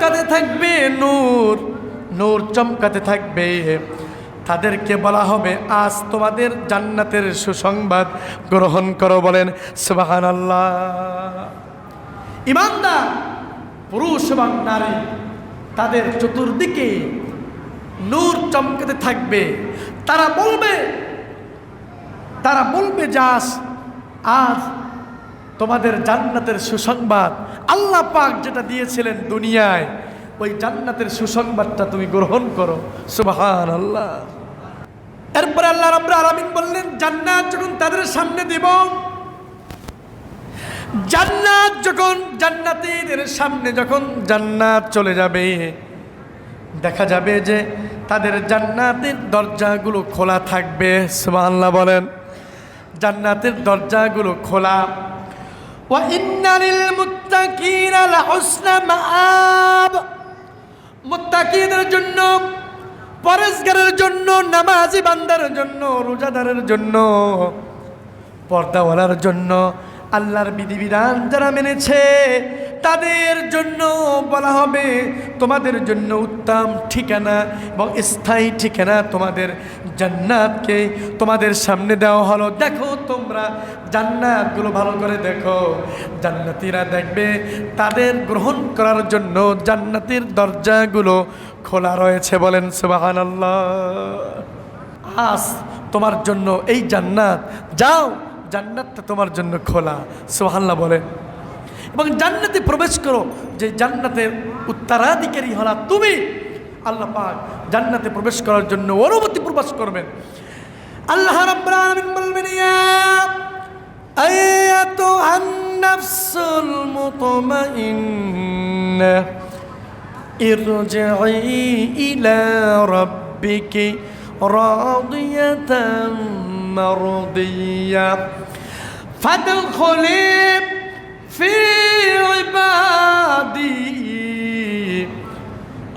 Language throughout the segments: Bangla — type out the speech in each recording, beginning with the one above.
চমকাতে থাকবে নূর নূর চমকাতে থাকবে। তাদেরকে বলা হবে, আজ তোমাদের জান্নাতের সুসংবাদ গ্রহণ করো, বলেন সুবাহান আল্লাহ ইমানদার, পুরুষ এবং নারী, তাদের চতুর্দিকে নূর চমকাতে থাকবে। তারা বলবে তারা বলবে যে আজ আজ তোমাদের জান্নাতের সুসংবাদ আল্লাহ পাক যেটা দিয়েছিলেন দুনিয়ায়, ওই জান্নাতের সুসংবাদটা তুমি গ্রহণ করো। সুবাহান আল্লাহ এরপরে আল্লাহ রাব্বুল আলামিন বললেন, জান্নাত যখন তাদের সামনে দেব, জান্নাত যখন জান্নাতীদের সামনে যখন জান্নাত চলে যাবে, দেখা যাবে যে তাদের জান্নাতের দরজাগুলো খোলা থাকবে। সুবহানাল্লাহ বলেন, জান্নাতের দরজাগুলো খোলা লিল মুত্তাকিনা লাহুসনা মাআব মুত্তাকিদের জন্য পরেশগারের জন্য, নামাজি বান্দার জন্য, রোজাদারের জন্য, পর্দাওয়ালার জন্য, আল্লাহর বিধিবিধান যারা মেনেছে, তাদের জন্য বলা হবে, তোমাদের জন্য উত্তম ঠিকানা এবং স্থায়ী ঠিকানা তোমাদের জান্নাতকে তোমাদের সামনে দেওয়া হলো। দেখো তোমরা জান্নাতগুলো ভালো করে দেখো। জান্নাতিরা দেখবে তাদের গ্রহণ করার জন্য জান্নাতের দরজাগুলো খোলা রয়েছে বলেন সুবাহান আজ তোমার জন্য এই জান্নাত। যাও, জান্নাতটা তোমার জন্য খোলা। সোহাল্লা বলেন। এবং জান্নাতে প্রবেশ করো, যে জান্নাতের উত্তরাধিকারী হলা তুমি। আল্লাহ পাক জান্নাতে প্রবেশ করার জন্য অনুমতি প্রকাশ করবেন। আল্লাহ রাব্বুল বলবেন ইয়া আয়াতুহান নাফসুল মুতমাইন্নাহ ارجعي إلى ربك راضية مرضية فادخلي في عبادي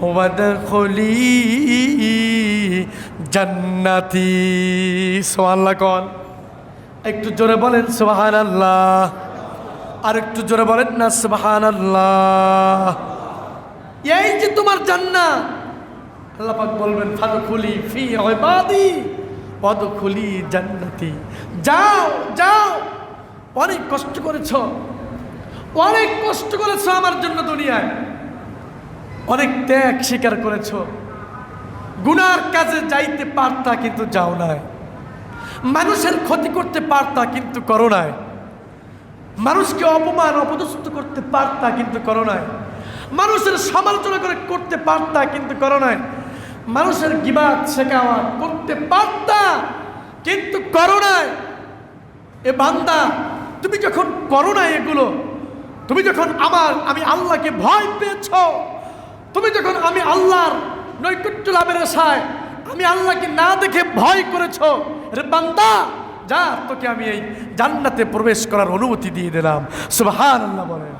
ওয়াদখলি জান্নাতি। সুবহানাল্লাহ কন। একটু জোরে বলেন সুবহানাল্লাহ। আর একটু জোরে বলেন না সুবহানাল্লাহ। এই যে তোমার জান্নাত। আল্লাহ পাক বলবেন, ফাদখলি ফি ইবাদি, ওয়াদখলি জান্নাতি। যাও যাও। অনেক কষ্ট করেছ। অনেক কষ্ট করেছ আমার জন্য দুনিয়ায়। অনেক ত্যাগ স্বীকার করেছ। গুনার কাজে যাইতে পারতা কিন্তু যাও নাই। মানুষের ক্ষতি করতে পারতা কিন্তু করো নাই। মানুষকে অপমান, অপদস্থ করতে পারতা কিন্তু করো নাই। মানুষের সমালোচনা করে করতে পারতা কিন্তু করো নাই। মানুষের গিবাদ শেখাওয়া করতে পারতা কিন্তু করো নাই। এ বান্দা, তুমি যখন করো না এগুলো, তুমি যখন আমার, আমি আল্লাহকে ভয় পেয়েছ তুমি যখন আমি আল্লাহর নৈকট্য লাভের আশায় আমি আল্লাহকে না দেখে ভয় করেছ রে বান্দা, যা, তোকে আমি এই জান্নাতে প্রবেশ করার অনুমতি দিয়ে দিলাম। সুবাহ আল্লাহ বলেন।